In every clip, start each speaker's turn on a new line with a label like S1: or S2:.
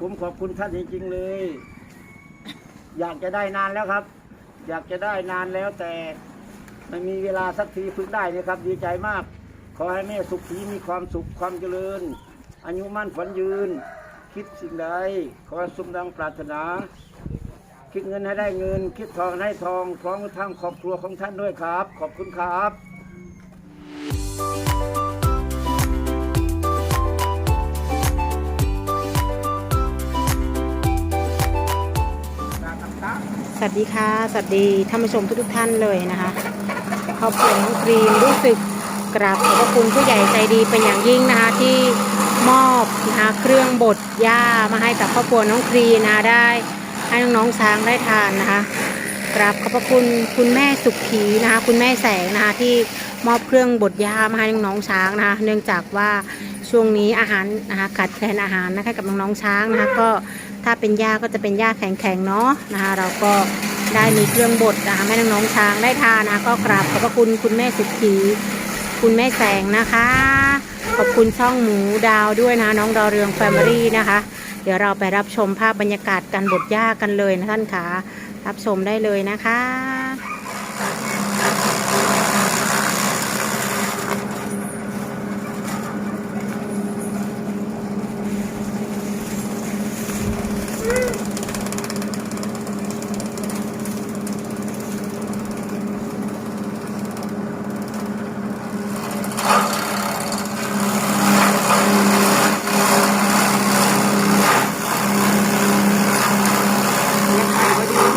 S1: ผมขอบคุณท่านจริงๆเลย อยากจะได้นานแล้วครับ อยากจะได้นานแล้วแต่ไม่มีเวลาสักทีเพึ่งได้นะครับ ดีใจมาก ขอให้แม่สุขีมีความสุขความเจริญ อายุมั่นขวัญยืน คิดสิ่งใด ขอให้สมดังปรารถนา คิดเงินให้ได้เงิน คิดทองให้ทองพร้อมทั้งครอบครัวของท่านด้วยครับ ขอบคุณครับ
S2: สวัสดีค่ะสวัสดีท่านผู้ชมทุกท่านเลยนะคะครอบครัวน้องกรีนรู้สึกกราบขอบพระคุณผู้ใหญ่ใจดีเป็นอย่างยิ่งนะคะที่มอบนะคะเครื่องบดหญ้ามาให้กับครอบครัวน้องกรีนนะได้ให้น้องๆช้างได้ทานนะคะกราบขอบพระคุณคุณแม่สุขีนะคะคุณแม่แสงนะคะที่มอบเครื่องบดหญ้ามาให้น้องๆช้างนะคะเนื่องจากว่าช่วงนี้อาหารนะคะขาดแคลนอาหารนะคะกับน้องๆช้างนะคะก็ ถ้าเป็นหญ้าก็จะเป็นหญ้าแข็งๆเนาะนะคะเราก็ได้มีเครื่องบดนะคะให้น้องๆช้างได้ทานนะก็กราบขอบพระคุณคุณแม่สุขีคุณแม่แสงนะคะ ขอบคุณช่องหมูดาวด้วยนะน้องดาวเรืองแฟมิลี่นะคะ เดี๋ยวเราไปรับชมภาพบรรยากาศการบดหญ้ากันเลยนะท่านคะรับชมได้เลยนะคะ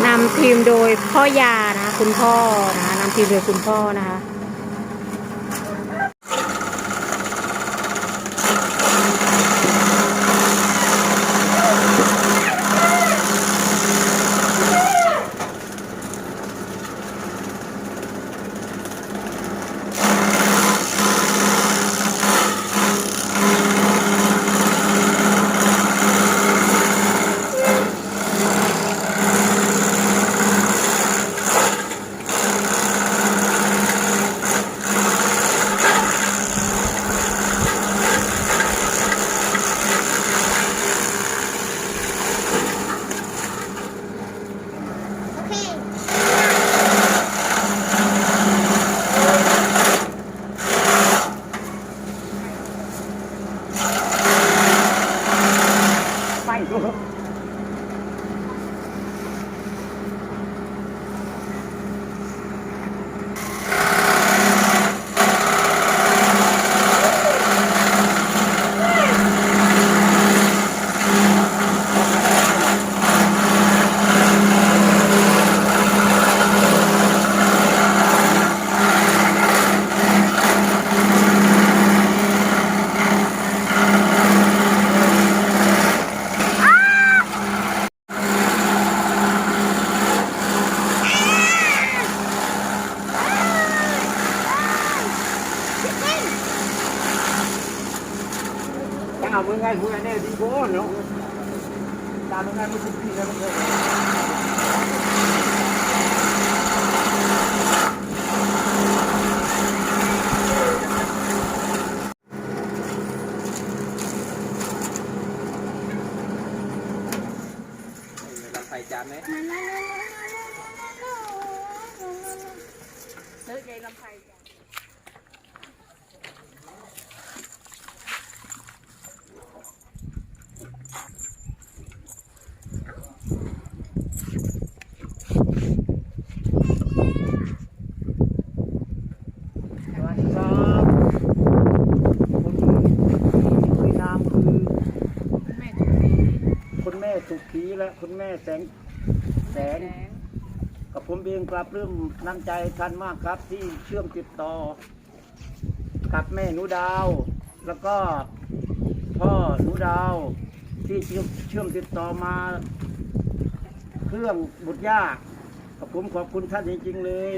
S2: นำทีมโด ยพ่อยานะคะคุณพ่อนะคะนำทีมโดยคุณพ่อนะคะ
S1: ไป ดูตามึงไงมึงไงเนี่ยดีโก้เนาะตามึงไงมึงสุขีแล้วมึงเลย
S3: เราใส่จานไหม
S1: สวัสดีครับคนคุยนามคือคุณแม่สุขี และคุณแม่แสงแสง กับผมเองกลับเริ่มน้ำใจท่านมากครับ ที่เชื่อมติดต่อ กับแม่หนูดาว แล้วก็พ่อหนูดาว ที่เชื่อมเชื่อมติดต่อมา เครื่องบุตรยากกับผมขอบคุณท่านจริงๆเลย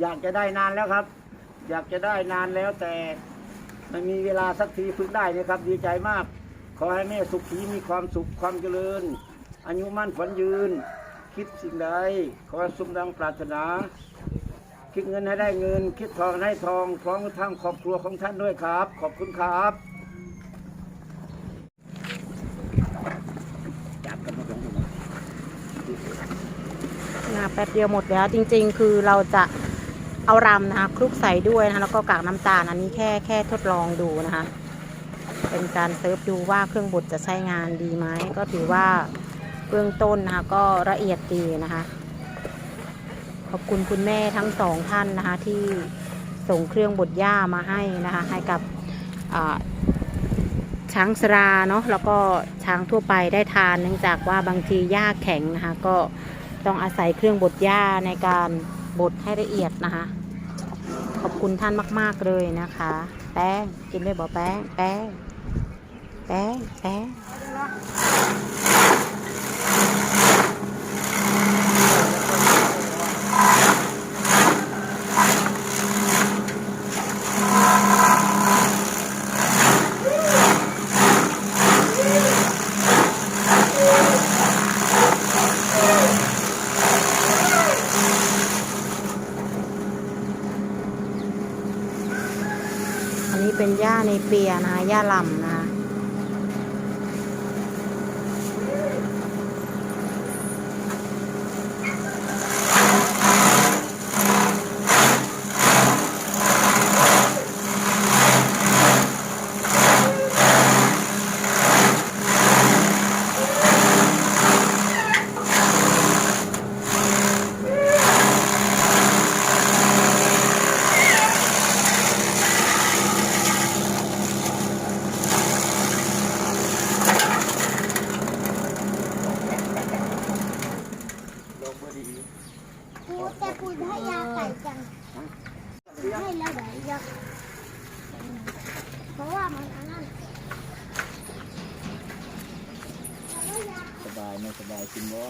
S1: อยากจะได้นานแล้วครับ อยากจะได้นานแล้วแต่ไม่มีเวลาสักทีเพึ่งได้นะครับ ดีใจมาก ขอให้แม่สุขีมีความสุขความเจริญ อายุมั่นฝันยืน คิดสิ่งใด ขอสมดังปรารถนา คิดเงินให้ได้เงิน คิดทองให้ทองพร้อมทั้งครอบครัวของท่านด้วยครับ ขอบคุณครับแป๊
S2: บเดียวหมดแล้วจริง ๆ คือเราจะเอารำนะคะคลุกใส่ด้วยนะะแล้วก็กากน้ำตาลอันนี้แค่แค่ทดลองดูนะคะ เป็นการเซิร์ฟดูว่าเครื่องบดจะใช้งานดีไหมก็ถือว่าเบื้องต้นนะคะก็ละเอียดดีนะคะ ขอบคุณคุณแม่ทั้งสองท่านนะคะ ที่ส่งเครื่องบดหญ้ามาให้นะคะ ให้กับช้างสราเนาะแล้วก็ช้างทั่วไปได้ทานเนื่องจากว่าบางทีหญ้าแข็งนะคะ ก็ต้องอาศัยเครื่องบดหญ้าในการบดให้ละเอียดนะคะ ขอบคุณท่านมาก ๆ เลยนะคะ แป้งกินได้บ่แป้งแป้ง แป้งแป้งอันนี้เป็นหญ้าในเปียนะคะหญ้าลำนะคะ
S1: ลงมาดี
S3: กูแต่คุณให้ยาไก่จังให้แล้วเดี๋ยวยาเพราะว่า มันอันนั้น
S1: สบายไม่สบายกินบ่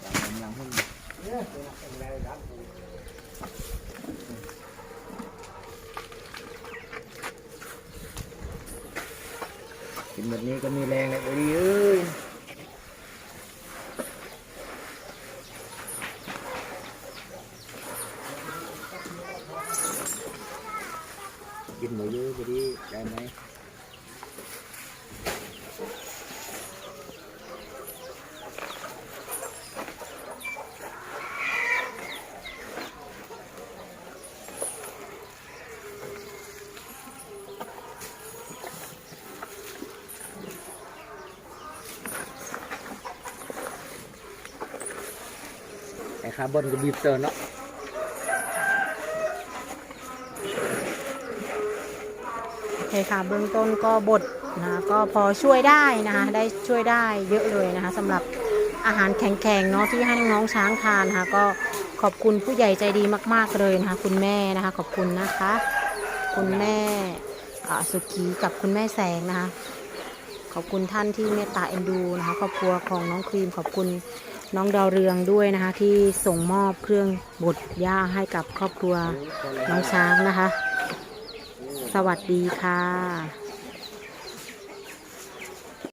S1: อย่างย่างหุ่นกินแบบนี้ก็มีแรงเลยดีเอ้ย กินหมูเยอะพอดีได้ไหม ไอ้คาร์บอ นี่
S2: คค่ะเบื้องต้นก็บดนะก็พอช่วยได้นะคะได้ช่วยได้เยอะเลยนะคะสำหรับอาหารแข็งๆเนาะที่ให้น้องๆช้างทานนะคะก็ขอบคุณผู้ใหญ่ใจดีมาก ๆเลยนะคะคุณแม่นะคะขอบคุณนะคะ คุณแม่สุขีกับคุณแม่แสงนะคะขอบคุณท่านที่เมตตาเอ็นดูนะคะครอบครัวของน้องครีมขอบคุณน้องดาวเรืองด้วยนะคะที่ส่งมอบเครื่องบดหญ้าให้กับครอบครัวน้องช้างนะคะ สวัสดีค่ะ